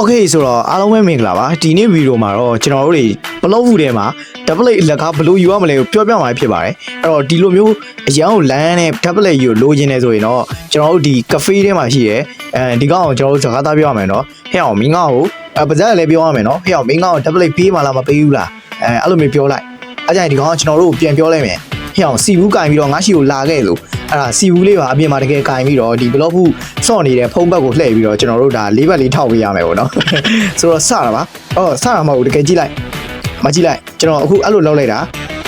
โอเคဆိုတော့အားလုံးပဲမင်္ဂလာပါဒီနေ့ဗီဒီယိုမှာတော့ကျွန်တော်တို့တွေဘလော့ဘူးထဲမှာ double A လက်ကားဘယ်လိုယူရမလဲကိုပြောပြမှာဖြစ်ပါတယ်အဲ့တော့ဒီလိုမျိုးအရန်ကိုလမ်းနဲ့ double A ယူလိုချင်နေဆိုရင်တော့ကျွန်တော်တို့ဒီ cafe ထဲမှာရှိရဲအဲဒီကောင်ကိုကျွန်တော်တို့စကားသားပြောရမယ်နော်ဟဲ့အောင်မင်းကောင်ကိုအပါဇက်လည်းပြောရမယ်နော်ဟဲ့အောင်မင်းကောင်ကို double A ပေးမှလားမပေးဘူးလားအဲအဲ့လိုမျိုးပြောလိုက်အဲ့ကြရင်ဒီကောင်ကကျွန်တော်တို့ကိုပြန်ပြောလိုက်မယ်ဟဲ့အောင်စီဘူးကင်ပြီးတော့ငါရှိကိုလာခဲ့လို့ အဲ့ဒါစီဘူးလေးပါအပြင်မှာတကယ်ကင်ပြီးတော့ဒီဘလော့ဘူးစော့နေတဲ့ဖုံးဘက်ကိုလှည့်ပြီးတော့ကျွန်တော်တို့ဒါလေးဘက်လေးထောက်ပေးရမယ်ပေါ့နော်ဆိုတော့စတာပါအော်စတာမဟုတ်ဘူးတကယ်ကြည့်လိုက်မကြည့်လိုက်ကျွန်တော်အခုအဲ့လိုလောက်လိုက်တာ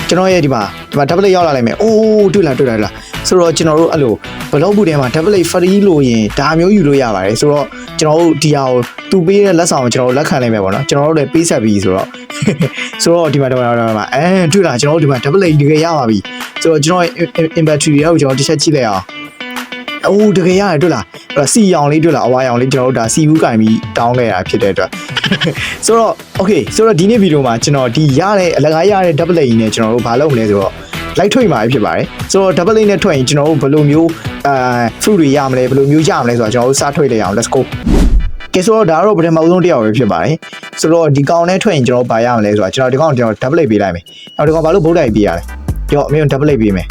ကျွန်တော်ရဲ့ဒီမှာဒီမှာ double ရောက်လာလိုက်မယ်အိုးတွေ့လားတွေ့လားတွေ့လားဆိုတော့ကျွန်တော်တို့အဲ့လိုဘလော့ဘူးထဲမှာ double free လို့ရင်ဒါမျိုးယူလို့ရပါတယ်ဆိုတော့ကျွန်တော်တို့ဒီဟာကိုသူပေးတဲ့လက်ဆောင်ကိုကျွန်တော်တို့လက်ခံလိုက်မယ်ပေါ့နော်ကျွန်တော်တို့လည်းပေးဆက်ပြီးဆိုတော့ဆိုတော့ဒီမှာဒီမှာဒီမှာအဲတွေ့လားကျွန်တော်တို့ဒီမှာ double တကယ်ရပါပြီ ဆိုတော့ကျွန်တော်ရဲ့ inventory တွေကိုကျွန်တော်တစ်ချက်ကြည့်လိုက်အောင်အိုးတကယ်ရတယ်တွေ့လားအဲ့တော့စီရောင်လေးတွေ့လားအဝါရောင်လေးကျွန်တော်တို့ဒါစီဘူးကင်ပြီးတောင်းခဲ့တာဖြစ်တဲ့အတွက်ဆိုတော့ okay ဆိုတော့ဒီနေ့ဗီဒီယိုမှာကျွန်တော်ဒီရတဲ့အလကားရတဲ့ double A နဲ့ကျွန်တော်တို့ဘာလုပ်မလဲဆိုတော့ light ထွက်မှာဖြစ်ပါတယ်ဆိုတော့ double A နဲ့ထွက်ရင်ကျွန်တော်တို့ဘယ်လိုမျိုးအာ fruit တွေရမလဲဘယ်လိုမျိုးရမလဲဆိုတော့ကျွန်တော်တို့စားထွက်လိုက်အောင် let's go ကဲဆိုတော့ဒါကတော့ပထမဆုံးတစ်ယောက်ပဲဖြစ်ပါတယ်ဆိုတော့ဒီကောင်နဲ့ထွက်ရင်ကျွန်တော်ဘာရမလဲဆိုတော့ကျွန်တော်ဒီကောင်ကိုကျွန်တော် double A ပေးလိုက်မယ်အော်ဒီကောင်ဘာလို့ဗုဒ္ဓအိပေးရလဲ ကြောက်အမေကို double A ပေးမယ်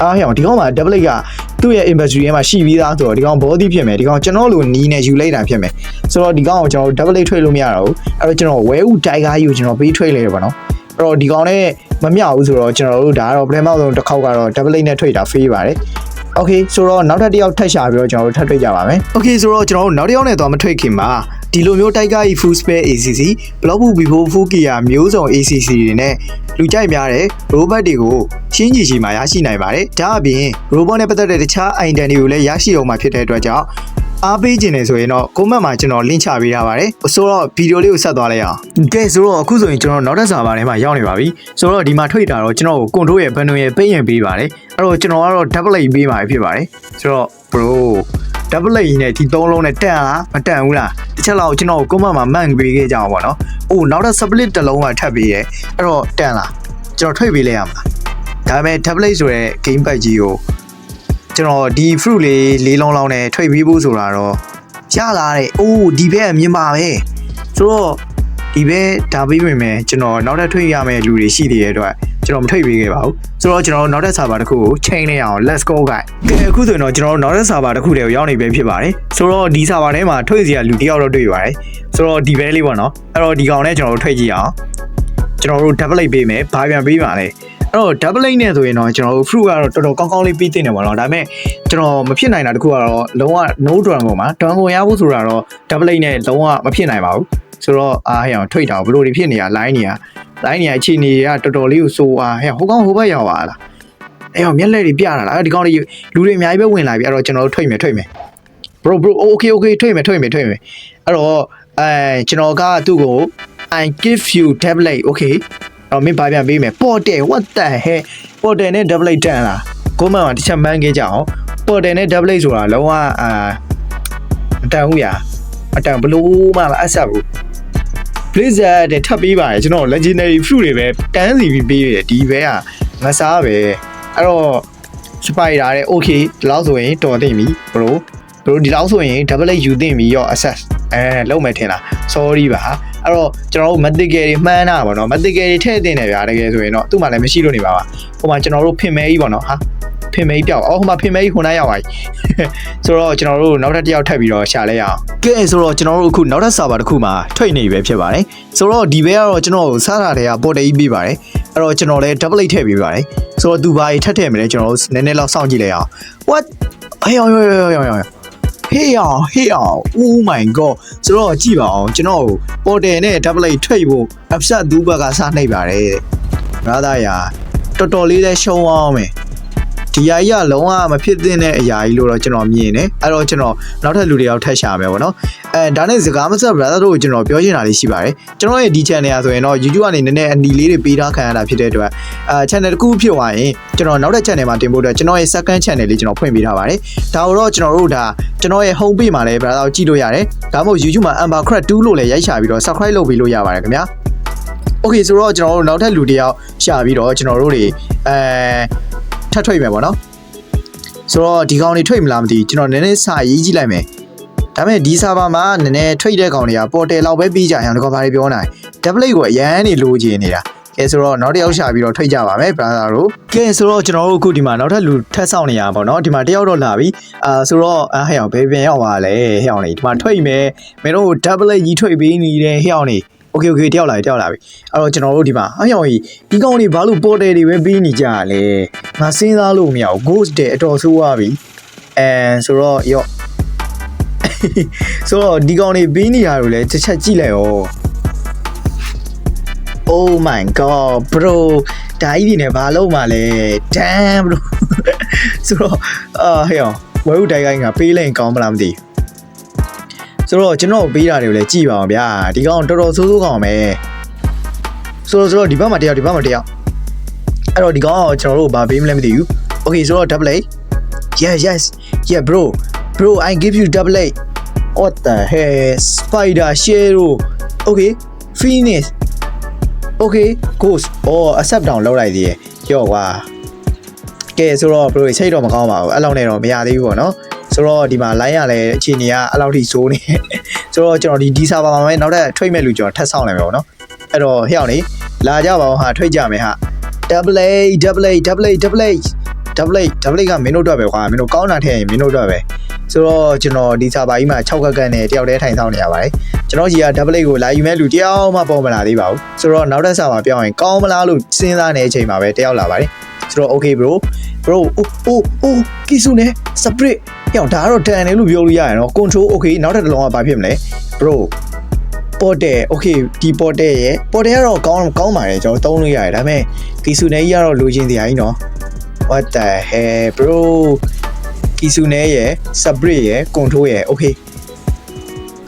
အားဟဲ့အောင်ဒီကောင်မှာ double A ကသူ့ရဲ့ inventory ထဲမှာရှိပြီးသားဆိုတော့ဒီကောင် body ဖြစ်မယ်ဒီကောင်ကျွန်တော်လိုနီးနဲ့ယူလိုက်တာဖြစ်မယ်ဆိုတော့ဒီကောင်ကိုကျွန်တော် double A ထွေးလို့မရတော့ဘူးအဲ့တော့ကျွန်တော်ဝဲဥတိုက်ကားကြီးကိုကျွန်တော်ပေးထွေးလိုက်ရပါတော့အဲ့တော့ဒီကောင်နဲ့မမျှဘူးဆိုတော့ကျွန်တော်တို့ဒါကတော့ပထမဆုံးတစ်ခေါက်ကတော့ double A နဲ့ထွေးတာ free ပါတယ် โอเคဆိုတော့နောက်ထပ်တစ်ယောက်ထပ်ရှာပြီးတော့ကျွန်တော်တို့ထပ်တွေ့ကြပါမယ်โอเคဆိုတော့ကျွန်တော်တို့နောက်တစ်ယောက်နဲ့တော့မထွေခင်မှာ ဒီလိုမျိုးတိုက်ကားကြီး full spare ACC block book vivo full gear မျိုးစုံ ACC တွေနဲ့လူကြိုက်များတဲ့ robot တွေကိုရှင်းကြည့်ရှိမှရရှိနိုင်ပါတယ်ဒါအပြင် robot နဲ့ပတ်သက်တဲ့တခြား item တွေကိုလည်းရရှိအောင်မှာဖြစ်တဲ့အတွက်ကြောင့်အားပေးခြင်းနေဆိုရင်တော့ comment မှာကျွန်တော် link ချပေးထားပါတယ်ဆိုတော့ဗီဒီယိုလေးကိုဆက်သွားလိုက်အောင်ကဲဆိုတော့အခုဆိုရင်ကျွန်တော်နောက်ထပ်စာပါထဲမှာရောက်နေပါပြီဆိုတော့ဒီမှာထွေတာတော့ကျွန်တော်ကို control ရဲ့ button ရဲ့ပိတ်ရင်ပေးပါတယ်အဲ့တော့ကျွန်တော်ကတော့ double A ပေးမှာဖြစ်ပါတယ်ဆိုတော့ bro double A နဲ့ဒီသုံးလုံးနဲ့တန်လားမတန်ဘူးလားတစ်ချက်လောက်ကျွန်တော်ကို comment မှာမှန်ပေးခဲ့ကြအောင်ပေါ့နော်အိုးနောက်ထပ် split တစ်လုံးကထပ်ပေးရဲအဲ့တော့တန်လားကျွန်တော်ထွေပေးလိုက်ရမှာဒါပေမဲ့ double A ဆိုတဲ့ game pack ကြီးကိုကျွန်တော်ဒီ fruit လေးလေးလုံးလောက်နဲ့ထွေပြီးဖို့ဆိုတာတော့ရလာတဲ့အိုးဒီဘက်ကမြင်ပါပဲဆိုတော့ဒီဘက်ဒါပြီးပြင်မယ်ကျွန်တော်နောက်ထပ်ထွေရမယ့်လူတွေရှိသေးတဲ့အတွက် ကျွန်တော်မထွေပေးခဲ့ပါဘူးဆိုတော့ကျွန်တော်နောက်ထပ်စာပါတစ်ခုကိုချိန်လိုက်အောင် let's go guys ကဲအခုဆိုရင်တော့ကျွန်တော်နောက်ထပ်စာပါတစ်ခုတည်းကိုရောက်နေပြီဖြစ်ပါတယ်ဆိုတော့ဒီစာပါထဲမှာထွေစီရလူတစ်ယောက်တော့တွေ့ပါတယ်ဆိုတော့ဒီဘဲလေးပေါ့နော်အဲ့တော့ဒီကောင်နဲ့ကျွန်တော်တို့ထွေကြည့်အောင်ကျွန်တော်တို့ double ပေးမယ်ဘာပြန်ပေးပါလဲအဲ့တော့ double lane နဲ့ဆိုရင်တော့ကျွန်တော်တို့ fruit ကတော့တော်တော်ကောင်းကောင်းလေးပြီးသိနေပါတော့ဒါပေမဲ့ကျွန်တော်မဖြစ်နိုင်တာတခုကတော့လုံးဝ no dragon ပေါ်မှာ dragon ရဖို့ဆိုတာတော့ double lane နဲ့လုံးဝမဖြစ်နိုင်ပါဘူးဆိုတော့အားဟဲ့အောင်ထွိတ်တာဘလို့တွေဖြစ်နေတာ line တွေ က line တွေကအခြေအနေကတော်တော်လေးကိုစိုးအားဟဲ့ဟိုကောင်ဟိုဘက်ရောက်ပါလားအဲ့တော့မျက်လက်တွေပြတာလားအဲ့ဒီကောင်တွေလူတွေအများကြီးပဲဝင်လာပြီအဲ့တော့ကျွန်တော်တို့ထွိတ်မယ်ထွိတ်မယ် bro bro okay okay ထွိတ်မယ်ထွိတ်မယ်ထွိတ်မယ်အဲ့တော့အဲကျွန်တော်ကသူ့ကို I give you tablet okay တော့မင်းပါပြန်ပေးမယ်ပေါ်တယ် what the heck ပေါ်တယ်နဲ့ double တန်လားကိုမန်ကတစ်ချက်မှန်းခဲ့ကြအောင်ပေါ်တယ်နဲ့ double ဆိုတာလုံးဝအာမတန်ဘူးညာမတန်ဘလို့မှမအဆက်ဘူး Blizzard တဲ့ထပ်ပေးပါတယ်ကျွန်တော် legendary fruit တွေပဲတန်းစီပြီးပေးရတယ်ဒီဘဲကငစားပဲအဲ့တော့ spider တဲ့ okay ဒီလောက်ဆိုရင်တော်သိပြီ bro bro ဒီလောက်ဆိုရင် double ယူသိပြီရော access အဲလုံးမယ်ထင်လား sorry ပါအဲ့တော့ကျွန်တော်တို့ medical တွေမှန်းတာပါနော် medical တွေထည့်တင်တယ်ဗျာတကယ်ဆိုရင်တော့သူ့မှာလည်းမရှိလို့နေပါပါဟိုမှာကျွန်တော်တို့ဖင်မဲကြီးပေါ့နော်ဟာ ဖင်မဲကြီးပြောက်အော်ဟိုမှာဖင်မဲကြီးခုနရောက်ပါပြီဆိုတော့ကျွန်တော်တို့နောက်ထပ်တစ်ယောက်ထပ်ပြီးတော့ရှာလဲရအောင်ကဲဆိုတော့ကျွန်တော်တို့အခုနောက်ထပ်စာပါတစ်ခုမှာထွိတ်နေပြီပဲဖြစ်ပါတယ်ဆိုတော့ဒီဘဲကတော့ကျွန်တော်ကိုစားတာတွေကပေါ်တယ်ကြီးပေးပါတယ်အဲ့တော့ကျွန်တော်လည်း double ထည့်ပေးပါတယ်ဆိုတော့သူဘာကြီးထပ်ထည့်မလဲကျွန်တော်တို့နည်းနည်းလောက်စောင့်ကြည့်လိုက်အောင် what အေးရောရောရောရောရောဟေးအောင်ဟေးအောင် oh my god ဆိုတော့ကြည့်ပါအောင်ကျွန်တော်ပေါ်တယ်နဲ့ double ထွိတ်ဖို့ upset သူ့ဘက်ကစနှိပ်ပါတယ်တဲ့။ငါသားရာတော်တော်လေးလဲရှုံးအောင်မယ်။ ဒီအရာကြီးကလုံးဝမဖြစ်သင့်တဲ့အရာကြီးလို့တော့ကျွန်တော်မြင်တယ်။အဲ့တော့ကျွန်တော်နောက်ထပ်လူတွေရောက်ထပ်ရှာမယ်ပေါ့နော်။အဲဒါနဲ့စကားမဆက် brother တို့ကိုကျွန်တော်ပြောချင်တာလေးရှိပါတယ်။ကျွန်တော်ရဲ့ဒီ channel ကဆိုရင်တော့ YouTube ကနေနည်းနည်းအနီလေးတွေပေးထားခံရတာဖြစ်တဲ့အတွက်အဲ channel တစ်ခုဖြစ်သွားရင်ကျွန်တော်နောက်တဲ့ channel မှာတင်ဖို့အတွက်ကျွန်တော်ရဲ့ second channel လေးကျွန်တော်ဖွင့်ပေးထားပါတယ်။ဒါတော့ကျွန်တော်တို့ဒါကျွန်တော်ရဲ့ home page မှာလည်း brother ကြည့်လို့ရတယ်။ဒါမှမဟုတ် YouTube မှာ Amber Crack 2လို့လည်းရိုက်ရှာပြီးတော့ subscribe လုပ်ပေးလို့ရပါတယ်ခင်ဗျာ။ Okay ဆိုတော့ကျွန်တော်တို့နောက်ထပ်လူတစ်ယောက်ရှာပြီးတော့ကျွန်တော်တို့တွေအဲ ထပ်ထွက်မယ်ပေါ့နော်ဆိုတော့ဒီကောင်တွေထွက်မလားမသိဘူးကျွန်တော်နည်းနည်းစာရေးကြည့်လိုက်မယ်ဒါပေမဲ့ဒီ server မှာနည်းနည်း trade တဲ့ကောင်တွေက portal လောက်ပဲပြီးကြအောင်ဒီကောင်ဘာတွေပြောနိုင် double ကိုအရန်နေလိုချင်နေတာကဲဆိုတော့နောက်တစ်ယောက်ရှာပြီးတော့ trade ကြပါမယ် brother တို့ကဲဆိုတော့ကျွန်တော်တို့အခုဒီမှာနောက်ထပ်လူထပ်ဆောင်နေရပါပေါ့နော်ဒီမှာတစ်ယောက်တော့လာပြီအာဆိုတော့အဟဲ့အောင်ဘယ်ပြန်ရောက်ပါလဲဟဲ့အောင်နေဒီမှာ trade မယ်မင်းတို့ double ကြီး trade ပေးနေတယ်ဟဲ့အောင်နေ โอเคโอเคတယောက်လာပြီတယောက်လာပြီအဲ့တော့ကျွန်တော်တို့ဒီမှာအဟောင်ကြီးဒီကောင်တွေဘာလို့ portal တွေပဲပြီးနေကြရလဲငါစဉ်းစားလို့မရဘူး ghost တဲ့အတော်ဆိုးသွားပြီအဲဆိုတော့ရော့ ဆိုတော့ဒီကောင်တွေပြီးနေရလို့လဲတစ်ချက်ကြည့်လိုက်ရော Oh my god bro ဒါကြီးဒီနဲ့ဘာလုပ်မှလဲ damn bro ဆိုတော့အာဟဲ့အောင်ဝဲဦးတိုင်ကိုင်းကပေးလိုက်ရင်ကောင်းမလားမသိဘူး ဆိုတော့ကျွန်တော်ပေးတာတွေကိုလည်းကြည့်ပါအောင်ဗျာဒီကောင်တော်တော်ဆိုးဆိုးကောင်ပဲဆိုတော့ဆိုတော့ဒီဘက်မှာတယောက်ဒီဘက်မှာတယောက်အဲ့တော့ဒီကောင်ကကျွန်တော်တို့ဘာပေးမလဲမသိဘူး Okay ဆိုတော့ double A yes yes yeah bro bro I give you double A what the hell spider shero okay finish okay ghost အော် accept down လောက်လိုက်သေးရဲ့ကြော့ကွာကဲဆိုတော့ bro ချိတ်တော့မကောင်းပါဘူးအဲ့လောက်နဲ့တော့မရသေးဘူးပေါ့နော် ဆိုတော့ဒီမှာ line ရလဲအခြေအနေကအဲ့လောက်ထိစိုးနေဆိုတော့ကျွန်တော်ဒီဒီ server မှာပဲနောက်ထပ် trade မဲ့လူကျွန်တော်ထပ်ဆောင်လိုက်မယ်ပေါ့နော်အဲ့တော့ဟဲ့အောင်လေလာကြပါအောင်ဟာ trade ကြမယ်ဟာ double A double A double A double A double A double A ကမင်းတို့အတွက်ပဲခွာမင်းတို့ကောင်းတာထည့်ရင်မင်းတို့အတွက်ပဲဆိုတော့ကျွန်တော်ဒီ server ကြီးမှာ6ခက်ခက်နဲ့တယောက်တည်းထိုင်ဆောင်နေရပါတယ်ကျွန်တော်ကြီးက double A ကိုလာယူမဲ့လူတယောက်မှပေါ်မလာသေးပါဘူးဆိုတော့နောက်ထပ် server ပြောင်းရင်ကောင်းမလားလို့စဉ်းစားနေတဲ့အချိန်မှာပဲတယောက်လာပါတယ်ဆိုတော့ okay bro bro oh oh oh ကီဆူနဲ့ split ဟေ့ဒါကတော့တန်တယ်လို့ပြောလို့ရရနော် control okay နောက်ထပ်တစ်လုံးကဘာဖြစ်မလဲ bro ပေါ်တယ် okay ဒီပေါ်တယ်ရဲ့ပေါ်တယ်ကတော့ကောင်းကောင်းပါတယ်ကျွန်တော်သုံးလို့ရတယ်ဒါပေမဲ့ကီဆူနဲ့ကြီးကတော့လိုချင်စရာကြီးနော် what the hell bro ကီဆူနဲ့ရဲ့ split ရဲ့ control ရဲ့ okay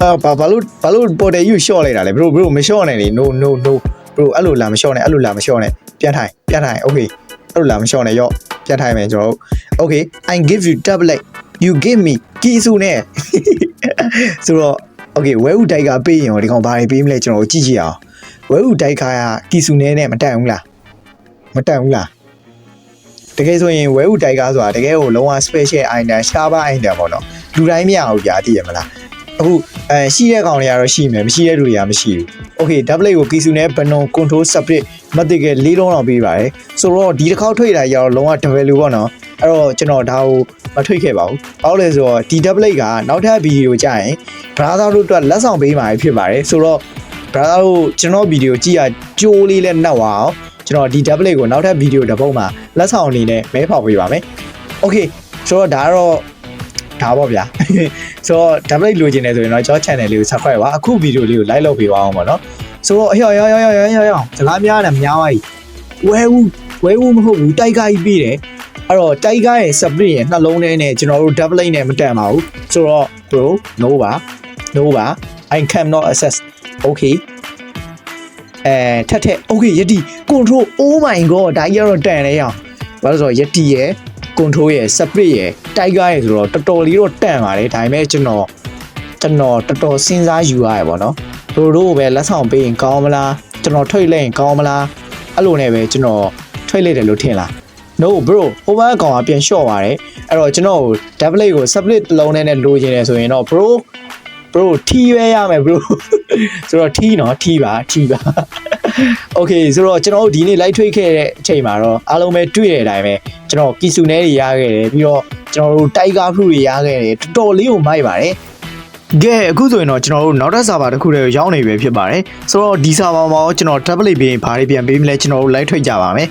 အာဘာဘာလို့ဘာလို့ပေါ်တယ်ယူ short လိုက်တာလဲ bro bro မ short နဲ့လေ no no no bro အဲ့လိုလာမ short နဲ့အဲ့လိုလာမ short နဲ့ပြန်ထိုင်ပြန်ထိုင် okay အဲ့လိုလာမ short နဲ့ရော့ပြန်ထိုင်မယ်ကျွန်တော်တို့ okay i give you double leg you give me ကီဆူနဲ့ဆိုတော့ okay ဝဲဥတိုက်ကပေးရင်ရောဒီကောင်ဘာတွေပေးမလဲကျွန်တော်တို့ကြည့်ကြည့်အောင်ဝဲဥတိုက်ကကီဆူနဲနဲ့မတက်ဘူးလားမတက်ဘူးလားတကယ်ဆိုရင်ဝဲဥတိုက်ကဆိုတာတကယ်ကိုလုံးဝ special item ရှားပါ item ပေါ့နော်လူတိုင်းမရဘူးကြာသိရမလားအခုအဲရှိတဲ့ကောင်တွေကတော့ရှိမယ်မရှိတဲ့လူတွေကမရှိဘူး okay double ကိုကီဆူနဲ့ဘနွန် control split မတိက၄လုံးလောက်ပေးပါတယ်ဆိုတော့ဒီတစ်ခေါက်ထွေတာရောလုံးဝ double လူပေါ့နော်အဲ့တော့ကျွန်တော်ဒါကို မထွေခဲ့ပါဘူး။ဘာလို့လဲဆိုတော့ဒီ double ကနောက်ထပ်ဗီဒီယိုကြာရင် brother တို့အတွက်လက်ဆောင်ပေးမှာဖြစ်ပါတယ်ဆိုတော့ brother တို့ကျွန်တော်ဗီဒီယိုကြည့်ရကြိုးလေးနဲ့နှောက်အောင်ကျွန်တော်ဒီ double ကိုနောက်ထပ်ဗီဒီယိုတစ်ပုဒ်မှာလက်ဆောင်အနေနဲ့မဲဖောက်ပေးပါမယ်။ Okay ဆိုတော့ဒါကတော့ဒါပေါ့ဗျာ။ဆိုတော့ double လိုချင်တယ်ဆိုရင်တော့ကျွန်တော် channel လေးကို subscribe ပါအခုဗီဒီယိုလေးကို like လုပ်ပေးပါအောင်ပေါ့နော်။ဆိုတော့အဟောရောရောရောရောရောရောစကားများတယ်များပါ යි ။ဝဲဦးဝဲဦးမဟုတ်ဘူးတိုက်ကားကြီးပြီးတယ်။ အဲ့တော့တိုက်ကားရဲ့ split ရဲ့နှလုံးထဲနဲ့ကျွန်တော်တို့ double နဲ့မတန်ပါဘူး။ဆိုတော့ bro no ပါ no ပါ I cannot access okay အဲထက်ထက် okay ယတိ control oh my god ဒါကြီးကတော့တန်လဲရအောင်ဘာလို့ဆိုတော့ယတိရဲ့ control ရဲ့ split ရဲ့ tiger ရဲ့ဆိုတော့တော်တော်လေးတော့တန်ပါတယ်ဒါပေမဲ့ကျွန်တော်ကျွန်တော်တော်တော်စဉ်းစားယူရတယ်ပေါ့နော်တို့တို့ပဲလက်ဆောင်ပေးရင်ကောင်းမလားကျွန်တော်ထွက်လိုက်ရင်ကောင်းမလားအဲ့လိုနဲ့ပဲကျွန်တော်ထွက်လိုက်တယ်လို့ထင်လား no bro ဟိုဘက်ကောင်ကပြန်လျှော့ပါတယ်အဲ့တော့ကျွန်တော် double ကို split တစ်လုံးနဲ့လိုချင်တယ်ဆိုရင်တော့ bro bro ထီပဲရမယ် bro ဆိုတော့ထီနော်ထီပါထီပါ okay ဆိုတော့ကျွန်တော်တို့ဒီနေ့ live ထွေးခဲ့တဲ့အချိန်မှာတော့အားလုံးပဲတွေ့တဲ့အတိုင်းပဲကျွန်တော်ကီဆူနဲတွေရခဲ့တယ်ပြီးတော့ကျွန်တော်တို့ tiger fruit တွေရခဲ့တယ်တော်တော်လေးကိုမိုက်ပါတယ် ကဲအခုဆိုရင်တော့ကျွန်တော်တို့နောက်ထပ်စာပါတစ်ခုတည်းကိုရောက်နေပြီဖြစ်ပါတယ်ဆိုတော့ဒီစာပါမှာကျွန်တော် tablet ပေးရင်ဘာတွေပြန်ပေးမလဲကျွန်တော်တို့ live ထွက်ကြပါမယ်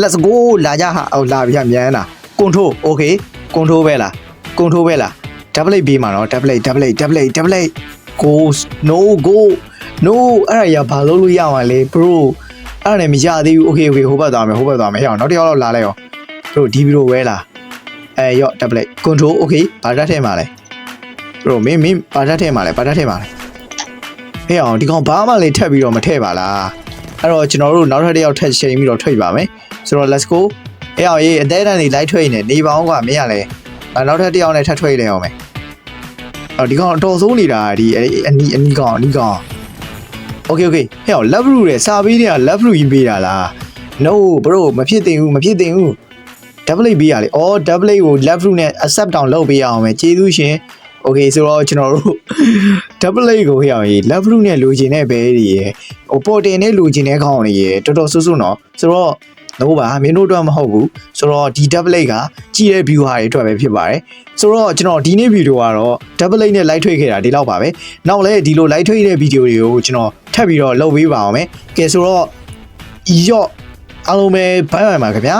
let's go လာကြဟာအော်လာပြန်မြန်လာ control okay control ပဲလား control ပဲလား double ပေးမှာနော် double double double double go no go no အဲ့ဒါရဘာလို့လို့ရမှာလဲ bro အဲ့ဒါနဲ့မရသေးဘူး okay okay ဟိုဘက်သွားမယ်ဟိုဘက်သွားမယ်ဟဲ့အောင်နောက်တစ်ယောက်လောက်လာလိုက်အောင် bro ဒီ bro ဝဲလာအဲရော့ double control okay ဘာတတ်ထဲမှာလဲ bro မင်းမင်းဘာတတ်ထဲမှာလဲဘာတတ်ထဲမှာလဲဟဲ့အောင်ဒီကောင်ဘာမှလည်းထက်ပြီးတော့မထည့်ပါလားအဲ့တော့ကျွန်တော်တို့နောက်ထပ်တစ်ယောက်ထက်ချိန်ပြီးတော့ထွက်ပါမယ်ဆိုတော့ let's go ဟဲ့အောင်ရေးအသေးတန်းနေလိုက်ထွက်နေနေပါအောင်ကွာမင်းရလဲနောက်ထပ်တစ်ယောက်နဲ့ထပ်ထွက်နေအောင်မယ်အော်ဒီကောင်အတော်ဆိုးနေတာဒီအနီအနီကောင်အနီကောင် Okay okay ဟဲ့ love root ရဲ့စာပေးတွေက love root ကြီးပေးတာလား No bro မဖြစ်သင့်ဘူးမဖြစ်သင့်ဘူး double ပေးရလေအော် double ကို love root နဲ့ accept down လုပ်ပေးရအောင်မယ်ကျေးဇူးရှင် โอเคဆိုတော့ကျွန်တော်တို့ double A ကိုရအောင်ရေး level နဲ့လိုချင်တဲ့ဘဲတွေရယ်ဟိုပေါ်တင်နဲ့လိုချင်တဲ့ခေါင်းတွေရယ်တော်တော်စွတ်စွတ်နော်ဆိုတော့တော့ပါမင်းတို့တော့မဟုတ်ဘူးဆိုတော့ဒီ double A ကကြီးတဲ့ view ဟာတွေအတွက်ပဲဖြစ်ပါတယ်ဆိုတော့ကျွန်တော်ဒီနေ့ဗီဒီယိုကတော့ double A နဲ့ live ထွေးခဲ့တာဒီလောက်ပါပဲနောက်လဲဒီလို live ထွေးတဲ့ဗီဒီယိုတွေကိုကျွန်တော်ထပ်ပြီးတော့လုပ်ပေးပါအောင်မယ်ကဲဆိုတော့ ရော့အားလုံးပဲဘိုင်ဘိုင်ပါခင်ဗျာ